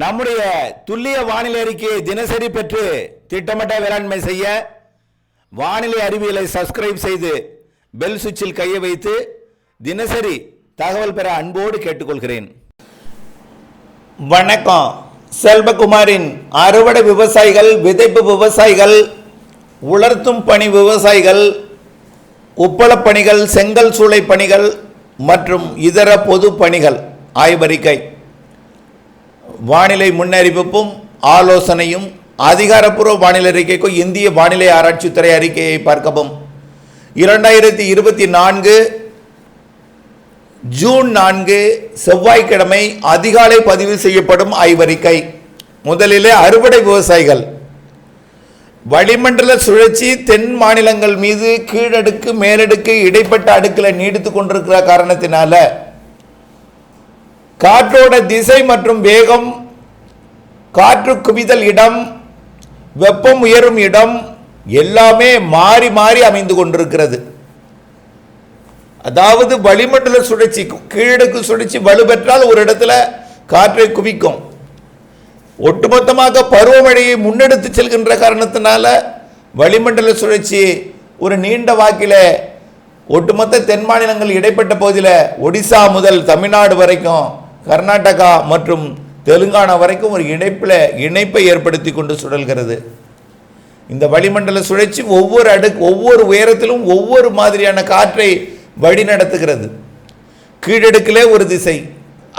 நம்முடைய துல்லிய வானிலை அறிக்கையை தினசரி பெற்று திட்டமிட்ட வேளாண்மை செய்ய வானிலை அறிவியலை சப்ஸ்கிரைப் செய்து பெல் சுவிட்சில் கையை வைத்து தினசரி தகவல் பெற அன்போடு கேட்டுக்கொள்கிறேன். வணக்கம். செல்வகுமாரின் அறுவடை விவசாயிகள் விதைப்பு விவசாயிகள் உலர்த்தும் பணி விவசாயிகள் உப்பளப் பணிகள் செங்கல் சூளை பணிகள் மற்றும் இதர பொது பணிகள் ஆய்வறிக்கை. வானிலை முன்னறிவிப்பும் ஆலோசனையும் அதிகாரப்பூர்வ வானிலை அறிக்கைக்கும் இந்திய வானிலை ஆராய்ச்சித்துறை அறிக்கையை பார்க்கவும். இரண்டாயிரத்தி இருபத்தி நான்கு ஜூன் நான்கு செவ்வாய்க்கிழமை அதிகாலை பதிவு செய்யப்படும் ஆய்வறிக்கை. முதலிலே அறுவடை விவசாயிகள். வளிமண்டல சுழற்சி தென் மாநிலங்கள் மீது கீழடுக்கு மேலடுக்கு இடைப்பட்ட அடுக்கில் நீடித்து கொண்டிருக்கிற காரணத்தினால காற்றோட திசை மற்றும் வேகம் காற்று குவிதல் இடம் வெப்பம் உயரும் இடம் எல்லாமே மாறி மாறி அமைந்து கொண்டிருக்கிறது. அதாவது வளிமண்டல சுழற்சி கீழடுக்கு சுழற்சி வலுப்பெற்றால் ஒரு இடத்துல காற்றை குவிக்கும். ஒட்டுமொத்தமாக பருவமழையை முன்னெடுத்து செல்கின்ற காரணத்தினால வளிமண்டல சுழற்சி ஒரு நீண்ட வாக்கில் ஒட்டுமொத்த தென் மாநிலங்கள் இடைப்பட்ட பகுதியில் ஒடிசா முதல் தமிழ்நாடு வரைக்கும் கர்நாடகா மற்றும் தெலுங்கானா வரைக்கும் ஒரு இணைப்பில் இணைப்பை ஏற்படுத்தி கொண்டு சுழல்கிறது. இந்த வளிமண்டல சுழற்சி ஒவ்வொரு அடுக்கு ஒவ்வொரு உயரத்திலும் ஒவ்வொரு மாதிரியான காற்றை வழி நடத்துகிறது கீழடுக்கிலே ஒரு திசை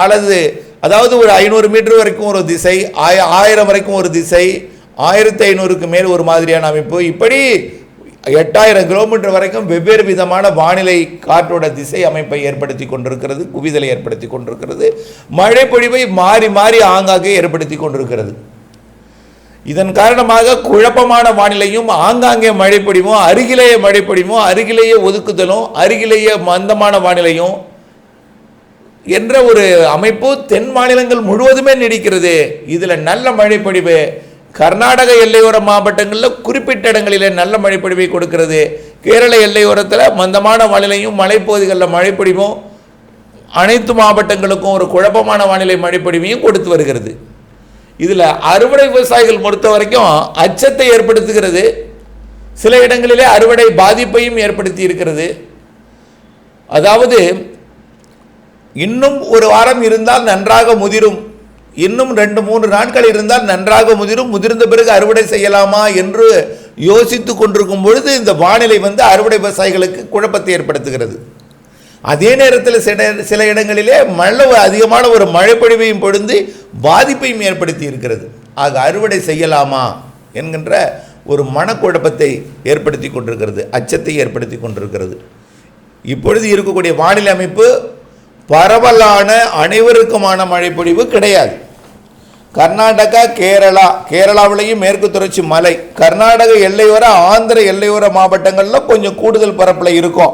அல்லது அதாவது ஒரு ஐநூறு மீட்டர் வரைக்கும் ஒரு திசை ஆய ஆயிரம் வரைக்கும் ஒரு திசை ஆயிரத்தி ஐநூறுக்கு மேல் ஒரு மாதிரியான அமைப்பு. இப்படி எட்டாயிரம் கிலோமீட்டர் வரைக்கும் வெவ்வேறு விதமான வானிலை காற்றோட திசை அமைப்பை ஏற்படுத்தி கொண்டிருக்கிறது குவிதலை ஏற்படுத்தி கொண்டிருக்கிறது மழை பொழிவை மாறி மாறி ஆங்காங்கே ஏற்படுத்தி கொண்டிருக்கிறது. இதன் காரணமாக குழப்பமான வானிலையும் ஆங்காங்கே மழைப்பொடிவும் அருகிலேயே மழை அருகிலேயே ஒதுக்குதலும் அருகிலேயே மந்தமான வானிலையும் என்ற ஒரு அமைப்பு தென் மாநிலங்கள் முழுவதுமே நீடிக்கிறது. இதில் நல்ல மழைப்பொழிவு கர்நாடக எல்லையோர மாவட்டங்களில் குறிப்பிட்ட இடங்களில் நல்ல மழைப்பொழிவை கொடுக்கிறது. கேரள எல்லையோரத்தில் மந்தமான வானிலையும் மலைப்பகுதிகளில் மழைப்பொழிவும் அனைத்து மாவட்டங்களுக்கும் ஒரு குழப்பமான வானிலை மழைப்பொழிவையும் கொடுத்து வருகிறது. இதில் அறுவடை விவசாயிகள் பொறுத்த வரைக்கும் அச்சத்தை ஏற்படுத்துகிறது. சில இடங்களிலே அறுவடை பாதிப்பையும் ஏற்படுத்தி இருக்கிறது. அதாவது இன்னும் ஒரு வாரம் இருந்தால் நன்றாக முதிரும். இன்னும் ரெண்டு மூன்று நாட்கள் இருந்தால் நன்றாக முதிரும் முதிர்ந்த பிறகு அறுவடை செய்யலாமா என்று யோசித்து கொண்டிருக்கும் பொழுது இந்த வானிலை வந்து அறுவடை விவசாயிகளுக்கு குழப்பத்தை ஏற்படுத்துகிறது. அதே நேரத்தில் சில சில இடங்களிலே மழை அதிகமான ஒரு மழைப்பொழிவையும் பொழுது பாதிப்பையும் ஏற்படுத்தி இருக்கிறது. ஆக அறுவடை செய்யலாமா என்கின்ற ஒரு மனக்குழப்பத்தை ஏற்படுத்தி கொண்டிருக்கிறது அச்சத்தை ஏற்படுத்தி கொண்டிருக்கிறது. இப்பொழுது இருக்கக்கூடிய வானிலை அமைப்பு பரவலான அனைவருக்குமான மழைப்பொழிவு கிடையாது. கர்நாடகா கேரளா கேரளாவிலையும் மேற்கு தொடர்ச்சி மலை கர்நாடக எல்லையோர ஆந்திர எல்லையோர மாவட்டங்களில் கொஞ்சம் கூடுதல் பரப்பில் இருக்கும்.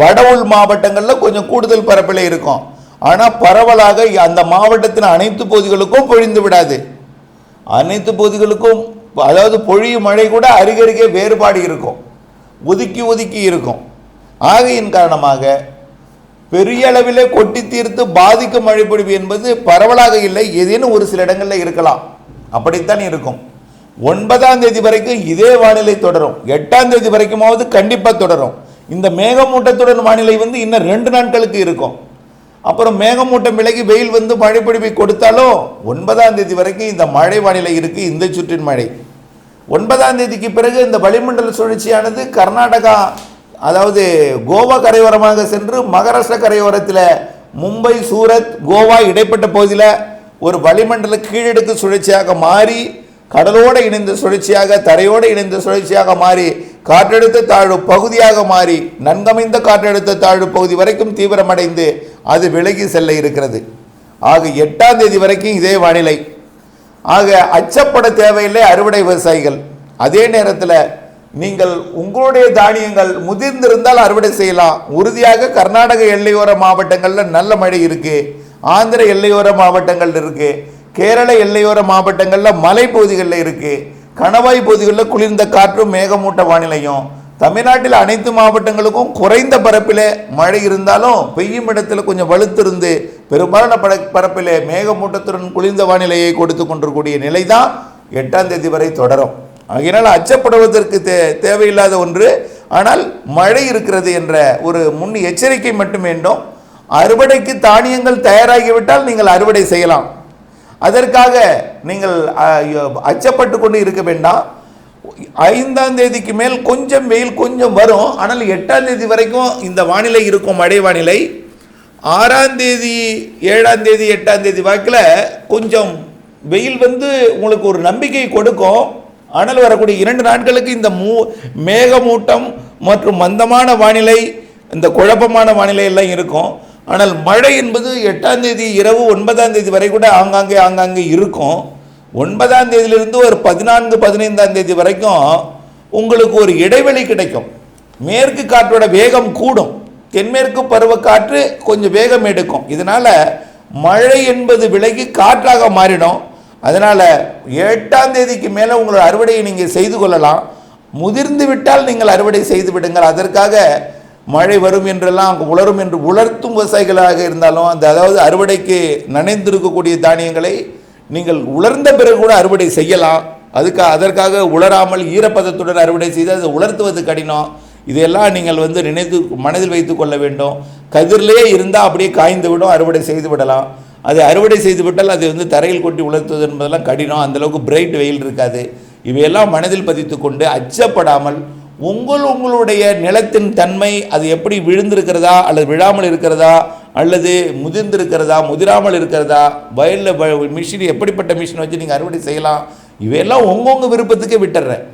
வட உள் மாவட்டங்களில் கொஞ்சம் கூடுதல் பரப்பில் இருக்கும். ஆனால் பரவலாக அந்த மாவட்டத்தின் அனைத்து பகுதிகளுக்கும் பொழிந்து விடாது. அனைத்து பகுதிகளுக்கும் அதாவது பொழியும் மழை கூட அருகருகே வேறுபாடு இருக்கும். ஒதுக்கி ஒதுக்கி இருக்கும். ஆகையின் காரணமாக பெரிய அளவிலே கொட்டி தீர்த்து பாதிக்கும் மழைப்பொழிவு என்பது பரவலாக இல்லை. ஏதேனும் ஒரு சில இடங்களில் இருக்கலாம். அப்படித்தான் இருக்கும். ஒன்பதாம் தேதி வரைக்கும் இதே வானிலை தொடரும். எட்டாம் தேதி வரைக்குமாவது கண்டிப்பாக தொடரும். இந்த மேகமூட்டத்துடன் வானிலை வந்து இன்னும் ரெண்டு நாட்களுக்கு இருக்கும். அப்புறம் மேகமூட்டம் விலகி வெயில் வந்து மழைப்பிடிப்பை கொடுத்தாலும் ஒன்பதாம் தேதி வரைக்கும் இந்த மழை வானிலை இருக்குது இந்த சுற்றின் மழை. ஒன்பதாம் தேதிக்கு பிறகு இந்த வளிமண்டல சுழற்சியானது கர்நாடகா அதாவது கோவா கரையோரமாக சென்று மகாராஷ்டிரா கரையோரத்தில் மும்பை சூரத் கோவா இடைப்பட்ட பகுதியில் ஒரு வளிமண்டல கீழடுக்கு சுழற்சியாக மாறி கடலோடு இணைந்த சுழற்சியாக தரையோடு இணைந்த சுழற்சியாக மாறி காற்றழுத்த தாழ்வு பகுதியாக மாறி நன்கமைந்த காற்றழுத்த தாழ்வு பகுதி வரைக்கும் தீவிரமடைந்து அது விலகி செல்ல இருக்கிறது. ஆக எட்டாம் தேதி வரைக்கும் இதே வானிலை. ஆக அச்சப்பட தேவையில்லை அறுவடை விவசாயிகள். அதே நேரத்தில் நீங்கள் உங்களுடைய தானியங்கள் முதிர்ந்திருந்தால் அறுவடை செய்யலாம். உறுதியாக கர்நாடக எல்லையோர மாவட்டங்களில் நல்ல மழை இருக்குது ஆந்திர எல்லையோர மாவட்டங்கள் இருக்குது கேரள எல்லையோர மாவட்டங்களில் மலைப்பகுதிகளில் இருக்குது கணவாய் பகுதிகளில் குளிர்ந்த காற்றும் மேகமூட்ட வானிலையும். தமிழ்நாட்டில் அனைத்து மாவட்டங்களுக்கும் குறைந்த பரப்பில் மழை இருந்தாலும் பெய்யும் இடத்துல கொஞ்சம் வலுத்திருந்து பெரும்பாலான பட பரப்பில் மேகமூட்டத்துடன் குளிர்ந்த வானிலையை கொடுத்து கொண்டிருக்கூடிய நிலை தான் எட்டாம் தேதி வரை தொடரும். ஆகையினால் அச்சப்படுவதற்கு தே தேவையில்லாத ஒன்று. ஆனால் மழை இருக்கிறது என்ற ஒரு முன் எச்சரிக்கை மட்டும் வேண்டும். அறுவடைக்கு தானியங்கள் தயாராகிவிட்டால் நீங்கள் அறுவடை செய்யலாம். அதற்காக நீங்கள் அச்சப்பட்டு கொண்டு இருக்க வேண்டாம். ஐந்தாம் தேதிக்கு மேல் கொஞ்சம் வெயில் கொஞ்சம் வரும். ஆனால் எட்டாம் தேதி வரைக்கும் இந்த வானிலை இருக்கும் மழை வானிலை. ஆறாம் தேதி ஏழாம் தேதி எட்டாம் தேதி வாக்கில் கொஞ்சம் வெயில் வந்து உங்களுக்கு ஒரு நம்பிக்கை கொடுக்கும். ஆனால் வரக்கூடிய இரண்டு நாட்களுக்கு இந்த மூ மேகமூட்டம் மற்றும் மந்தமான வானிலை இந்த குழப்பமான வானிலை எல்லாம் இருக்கும். ஆனால் மழை என்பது எட்டாம் தேதி இரவு ஒன்பதாம் தேதி வரை கூட ஆங்காங்கே ஆங்காங்கே இருக்கும். ஒன்பதாம் தேதியிலிருந்து ஒரு பதினான்கு பதினைந்தாம் தேதி வரைக்கும் உங்களுக்கு ஒரு இடைவெளி கிடைக்கும். மேற்கு காற்றோட வேகம் கூடும். தென்மேற்கு பருவக்காற்று கொஞ்சம் வேகம் எடுக்கும். இதனால் மழை என்பது விலகி காற்றாக மாறிடும். அதனால் எட்டாம் தேதிக்கு மேலே உங்களோட அறுவடையை நீங்கள் செய்து கொள்ளலாம். முதிர்ந்து விட்டால் நீங்கள் அறுவடை செய்து விடுங்கள். அதற்காக மழை வரும் என்றெல்லாம் உலரும் என்று உலர்த்தும் விவசாயிகளாக இருந்தாலும் அந்த அதாவது அறுவடைக்கு நனைந்திருக்கக்கூடிய தானியங்களை நீங்கள் உலர்ந்த பிறகு கூட அறுவடை செய்யலாம். அதுக்கு அதற்காக உலராமல் ஈரப்பதத்துடன் அறுவடை செய்து அதை உலர்த்துவது கடினம். இதையெல்லாம் நீங்கள் வந்து நினைத்து மனதில் வைத்து கொள்ள வேண்டும். கதிரிலே இருந்தால் அப்படியே காய்ந்து விடும். அறுவடை செய்து விடலாம். அது அறுவடை செய்துவிட்டால் அது அதை வந்து தரையில் கொட்டி உலர்த்துவது என்பதெல்லாம் கடினம். அந்த அளவுக்கு பிரைட் வெயில் இருக்காது. இவையெல்லாம் மனதில் பதித்து கொண்டு அச்சப்படாமல் உங்கள் உங்களுடைய நிலத்தின் தன்மை அது எப்படி விழுந்திருக்கிறதா அல்லது விழாமல் இருக்கிறதா அல்லது முதிர்ந்திருக்கிறதா முதிராமல் இருக்கிறதா வயலில் மிஷின் எப்படிப்பட்ட மிஷின் வச்சு நீங்கள் அறுவடை செய்யலாம்? இவையெல்லாம் உங்கவுங்க விருப்பத்துக்கே விட்டுறேன்.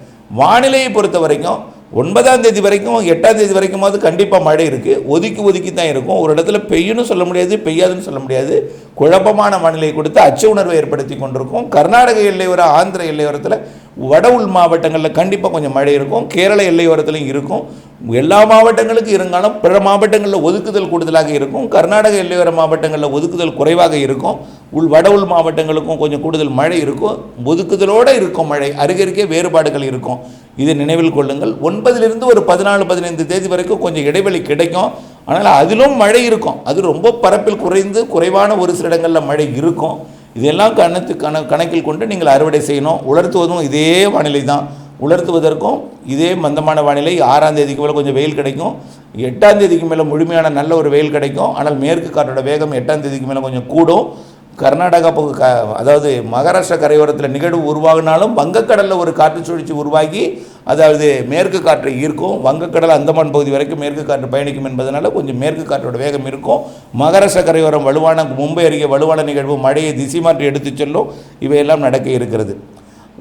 வானிலையை பொறுத்த வரைக்கும் ஒன்பதாம் தேதி வரைக்கும் எட்டாம் தேதி வரைக்குமாவது கண்டிப்பாக மழை இருக்குது ஒதுக்கி ஒதுக்கி தான் இருக்கும். ஒரு இடத்துல பெய்யும்னு சொல்ல முடியாது பெய்யாதுன்னு சொல்ல முடியாது. குழப்பமான வானிலை கொடுத்து அச்ச உணர்வை ஏற்படுத்தி கொண்டிருக்கும். கர்நாடக எல்லையோர ஆந்திர எல்லையோரத்தில் வட உள் மாவட்டங்களில் கண்டிப்பாக கொஞ்சம் மழை இருக்கும். கேரள எல்லையோரத்துலையும் இருக்கும். எல்லா மாவட்டங்களுக்கும் இருந்தாலும் பிற மாவட்டங்களில் ஒதுக்குதல் கூடுதலாக இருக்கும். கர்நாடக எல்லையோர மாவட்டங்களில் ஒதுக்குதல் குறைவாக இருக்கும். உள் வட உள் மாவட்டங்களுக்கும் கொஞ்சம் கூடுதல் மழை இருக்கும். ஒதுக்குதலோடு இருக்கும் மழை. அருகருகே வேறுபாடுகள் இருக்கும். இதை நினைவில் கொள்ளுங்கள். ஒன்பதிலிருந்து ஒரு பதினாலு பதினைந்து தேதி வரைக்கும் கொஞ்சம் இடைவெளி கிடைக்கும். ஆனால் அதிலும் மழை இருக்கும். அது ரொம்ப பரப்பில் குறைந்து குறைவான ஒரு சில இடங்களில் மழை இருக்கும். இதெல்லாம் கணத்து கண கணக்கில் கொண்டு நீங்கள் அறுவடை செய்யணும். உலர்த்துவதும் இதே வானிலை தான். உலர்த்துவதற்கும் இதே மந்தமான வானிலை. ஆறாம் தேதிக்கு மேலே கொஞ்சம் வெயில் கிடைக்கும். எட்டாம் தேதிக்கு மேலே முழுமையான நல்ல ஒரு வெயில் கிடைக்கும். ஆனால் மேற்கு காற்றோட வேகம் எட்டாம் தேதிக்கு மேலே கொஞ்சம் கூடும். கர்நாடகா பகு க அதாவது மகாராஷ்டிரா கரையோரத்தில் நிகழ்வு உருவாகினாலும் வங்கக்கடலில் ஒரு காற்று சுழற்சி உருவாகி அதாவது மேற்கு காற்றை ஈர்க்கும். வங்கக்கடல் அந்தமான் பகுதி வரைக்கும் மேற்கு காற்று பயணிக்கும் என்பதனால கொஞ்சம் மேற்கு காற்றோட வேகம் இருக்கும். மகாராஷ்டிரா கரையோரம் வலுவான மும்பை அருகே வலுவான நிகழ்வு மழையை திசை மாற்றி எடுத்துச் செல்லும். இவையெல்லாம் நடக்க இருக்கிறது.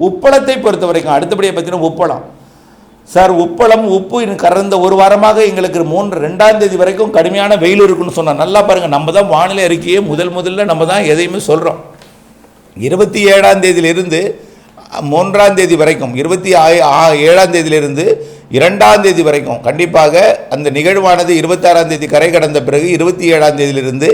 உப்பளத்தை பொறுத்த வரைக்கும் அடுத்தபடியாக பார்த்தீங்கன்னா உப்பளம். சார் உப்பளம் உப்பு கறந்த ஒரு வாரமாக எங்களுக்கு மூன்று ரெண்டாம் தேதி வரைக்கும் கடுமையான வெயில் இருக்குன்னு சொன்னோம் நல்லா பாருங்கள் நம்ம தான் வானிலை அறிக்கையே முதல் முதல்ல நம்ம தான் எதையுமே சொல்கிறோம் இருபத்தி ஏழாம் தேதியிலிருந்து மூன்றாம் தேதி வரைக்கும் இருபத்தி ஆ- ஆ- ஏழாம் தேதியிலிருந்து இரண்டாம் தேதி வரைக்கும் கண்டிப்பாக அந்த நிகழ்வானது இருபத்தாறாம் தேதி கரை கடந்த பிறகு இருபத்தி ஏழாம் தேதியிலிருந்து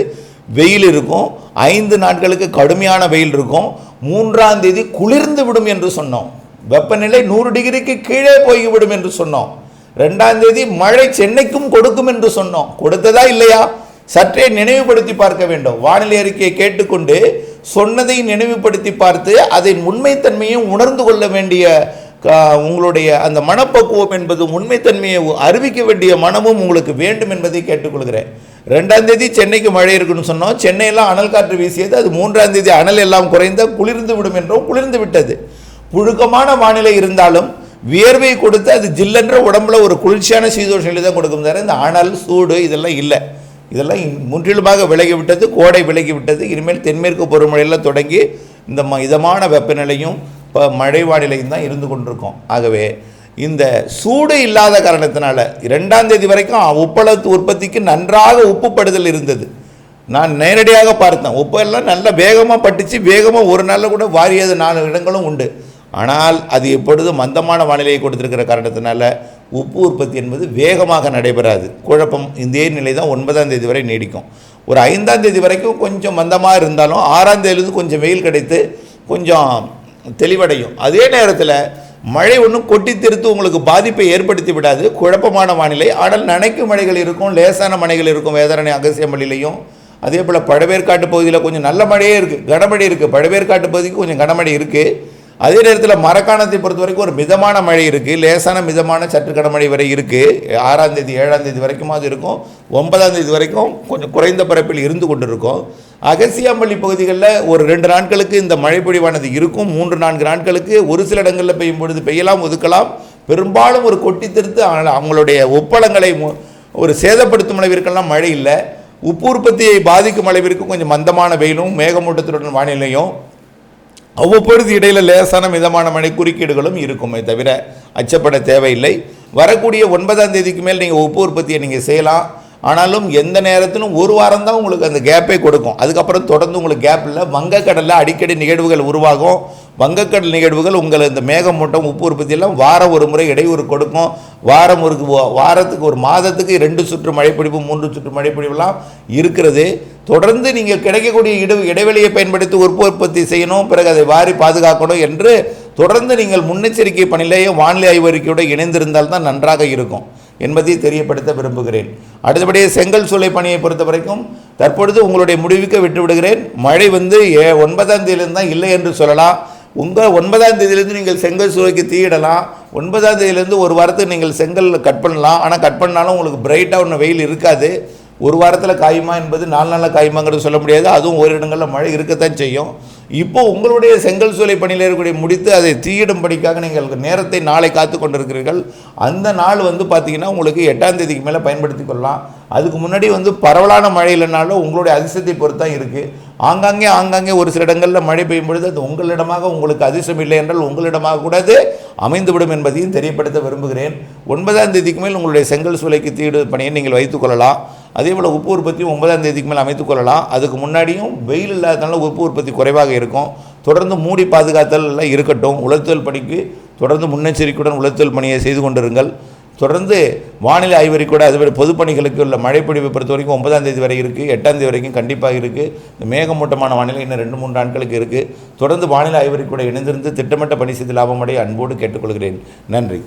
வெயில் இருக்கும். ஐந்து நாட்களுக்கு கடுமையான வெயில் இருக்கும். மூன்றாம் தேதி குளிர்ந்து விடும் என்று சொன்னோம். வெப்பநிலை நூறு டிகிரிக்கு கீழே போய்விடும் என்று சொன்னோம். ரெண்டாம் தேதி மழை சென்னைக்கும் கொடுக்கும் என்று சொன்னோம். கொடுத்ததா இல்லையா? சற்றே நினைவுபடுத்தி பார்க்க வேண்டும். வானிலை அறிக்கையை கேட்டுக்கொண்டு சொன்னதை நினைவுபடுத்தி பார்த்து அதன் உண்மைத்தன்மையும் உணர்ந்து கொள்ள வேண்டிய க- உங்களுடைய அந்த மனப்பக்குவம் என்பது உண்மைத்தன்மையை அறிவிக்க வேண்டிய மனமும் உங்களுக்கு வேண்டும் என்பதை கேட்டுக்கொள்கிறேன். ரெண்டாம் தேதி சென்னைக்கு மழை இருக்குன்னு சொன்னோம். சென்னையெல்லாம் அனல் காற்று வீசியது. அது மூன்றாம் தேதி அனல் எல்லாம் குறைந்த குளிர்ந்து விடும் என்றும் குளிர்ந்து விட்டது. புழுக்கமான வானிலை இருந்தாலும் வியர்வை கொடுத்து அது ஜில்லென்ற உடம்புல ஒரு குளிர்ச்சியான சீதோஷ நிலை தான் கொடுக்கும் தவிர இந்த அனல் சூடு இதெல்லாம் இல்லை. இதெல்லாம் முற்றிலுமாக விலகி விட்டது கோடை விலகி விட்டது. இனிமேல் தென்மேற்கு பருவமழையில் தொடங்கி இந்த ம இதமான வெப்பநிலையும் இப்போ மழை வானிலையும் தான் இருந்து கொண்டிருக்கும். ஆகவே இந்த சூடு இல்லாத காரணத்தினால இரண்டாம் தேதி வரைக்கும் உப்பளத்து உற்பத்திக்கு நன்றாக உப்புப்படுதல் இருந்தது. நான் நேரடியாக பார்த்தேன். உப்பெல்லாம் நல்லா வேகமாக பட்டுச்சு. வேகமாக ஒரு நாளில் கூட வாரியது நாலு இடங்களும் உண்டு. ஆனால் அது எப்பொழுது மந்தமான வானிலையை கொடுத்திருக்கிற காரணத்தினால உப்பு உற்பத்தி என்பது வேகமாக நடைபெறாது. குழப்பம் இதே நிலை தான் ஒன்பதாம் தேதி வரை நீடிக்கும். ஒரு ஐந்தாம் தேதி வரைக்கும் கொஞ்சம் மந்தமாக இருந்தாலும் ஆறாம் தேதியிலிருந்து கொஞ்சம் வெயில் கிடைத்து கொஞ்சம் தெளிவடையும். அதே நேரத்தில் மழை ஒன்றும் கொட்டி திருத்து உங்களுக்கு பாதிப்பை ஏற்படுத்தி விடாது. குழப்பமான வானிலை. ஆனால் நனைக்கும் மழைகள் இருக்கும் லேசான மழைகள் இருக்கும் வேதாரணை அகசியமல்லிலையும் அதே போல் பழவேற்காட்டு பகுதியில் கொஞ்சம் நல்ல மழையே இருக்குது கனமழை இருக்குது பழவேற்காட்டு பகுதிக்கு கொஞ்சம் கனமழை இருக்குது அதே நேரத்தில் மரக்காணத்தை பொறுத்த வரைக்கும் ஒரு மிதமான மழை இருக்குது லேசான மிதமான சற்று மழை வரை இருக்குது ஆறாம் தேதி ஏழாம் தேதி வரைக்கும் அது இருக்கும். ஒன்பதாம் தேதி வரைக்கும் கொஞ்சம் குறைந்த பரப்பில் இருந்து கொண்டு இருக்கும் அகசியாம்பள்ளி பகுதிகளில் ஒரு ரெண்டு நாட்களுக்கு இந்த மழை பொழிவானது இருக்கும். மூன்று நான்கு நாட்களுக்கு ஒரு சில இடங்களில் பெய்யும் பொழுது பெய்யலாம் ஒதுக்கலாம். பெரும்பாலும் ஒரு கொட்டி திருத்து அவங்களுடைய ஒப்பளங்களை மு- ஒரு சேதப்படுத்தும் அளவிற்கெல்லாம் மழை இல்லை. உப்பு உற்பத்தியை பாதிக்கும் அளவிற்கு கொஞ்சம் மந்தமான வெயிலும் மேகமூட்டத்துடன் வானிலையும் அவ்வப்பொழுது இடையில லேசான மிதமான மழை குறுக்கீடுகளும் இருக்குமே தவிர அச்சப்பட தேவையில்லை. வரக்கூடிய ஒன்பதாம் தேதிக்கு மேல் நீங்கள் உப்பு உற்பத்தியை நீங்கள் செய்யலாம். ஆனாலும் எந்த நேரத்திலும் ஒரு வாரம் தான் உங்களுக்கு அந்த கேப்பே கொடுக்கும். அதுக்கப்புறம் தொடர்ந்து உங்களுக்கு கேப் இல்லை. வங்கக்கடலில் அடிக்கடி நிகழ்வுகள் உருவாகும். வங்கக்கடல் நிகழ்வுகள் உங்களை இந்த மேகமூட்டம் உப்பு உற்பத்தியெல்லாம் வாரம் ஒரு முறை இடையூறு கொடுக்கும். வாரம் ஒரு வாரத்துக்கு ஒரு மாதத்துக்கு ரெண்டு சுற்று மழைப்பிடிப்பு மூன்று சுற்று மழைப்பிடிப்புலாம் இருக்கிறது. தொடர்ந்து நீங்கள் கிடைக்கக்கூடிய இட இடைவெளியை பயன்படுத்தி உற்ப உற்பத்தி செய்யணும் பிறகு அதை வாரி பாதுகாக்கணும் என்று தொடர்ந்து நீங்கள் முன்னெச்சரிக்கை பணியிலேயே வானிலை ஆய்வறிக்கையோடு இணைந்திருந்தால் தான் நன்றாக இருக்கும் என்பதை தெரியப்படுத்த விரும்புகிறேன். அடுத்தபடியே செங்கல் சூளை பணியை பொறுத்த வரைக்கும் தற்பொழுது உங்களுடைய முடிவுக்கு விட்டுவிடுகிறேன் மழை வந்து ஏ ஒன்பதாம் தேதியிலிருந்து தான் இல்லை என்று சொல்லலாம். உங்கள் ஒன்பதாம் தேதியிலிருந்து நீங்கள் செங்கல் சூளைக்கு தீயிடலாம். ஒன்பதாம் தேதியிலேருந்து ஒரு வாரத்துக்கு நீங்கள் செங்கல் கட் பண்ணலாம். ஆனால் கட் பண்ணாலும் உங்களுக்கு பிரைட்டாக ஒன்று வெயில் இருக்காது. ஒரு வாரத்தில் காயுமா என்பது நாலு நாளில் காயுமாங்கிறது சொல்ல முடியாது. அதுவும் ஒரு இடங்களில் மழை இருக்கத்தான் செய்யும். இப்போ உங்களுடைய செங்கல் சூளை பணியில் இருக்கக்கூடிய முடித்து அதை தீயிடும் பணிக்காக நீங்கள் நேரத்தை நாளை காத்து கொண்டிருக்கிறீர்கள். அந்த நாள் வந்து பார்த்தீங்கன்னா உங்களுக்கு எட்டாம் தேதிக்கு மேலே பயன்படுத்தி கொள்ளலாம். அதுக்கு முன்னாடி வந்து பரவலான மழை இல்லைனாலும் உங்களுடைய அதிர்ஷ்டத்தை பொறுத்து தான் இருக்குது ஆங்காங்கே ஆங்காங்கே ஒரு சில இடங்களில் மழை பெய்யும் பொழுது அது உங்களிடமாக உங்களுக்கு அதிர்ஷ்டம் இல்லை என்றால் உங்களிடமாக கூட அது அமைந்துவிடும் என்பதையும் தெரியப்படுத்த விரும்புகிறேன். ஒன்பதாம் தேதிக்கு மேல் உங்களுடைய செங்கல் சூளைக்கு தீடு பணியை நீங்கள் வைத்துக் கொள்ளலாம். அதே போல் உப்பு உற்பத்தியும் ஒன்பதாம் தேதிக்கு மேலே அமைத்துக் கொள்ளலாம். அதுக்கு முன்னாடியும் வெயில் இல்லாதனால உப்பு உற்பத்தி குறைவாக இருக்கும். தொடர்ந்து மூடி பாதுகாத்தல் எல்லாம் இருக்கட்டும். உலர்த்தல் பணிக்கு தொடர்ந்து முன்னெச்சரிக்கையுடன் உலர்த்தல் பணியை செய்து கொண்டிருங்கள். தொடர்ந்து வானிலை ஆய்வறி கூட அதுபோல் பொதுப்பணிகளுக்கு உள்ள மழைப்பொழிவை பொறுத்த வரைக்கும் ஒன்பதாம் தேதி வரை இருக்குது எட்டாம் தேதி வரைக்கும் கண்டிப்பாக இருக்குது இந்த மேகமூட்டமான வானிலை இன்னும் ரெண்டு மூன்று நாட்களுக்கு இருக்குது தொடர்ந்து வானிலை ஆய்வறி கூட இணைந்திருந்து திட்டமிட்ட பணி செய்து லாபமடைய அன்போடு கேட்டுக்கொள்கிறேன். நன்றி.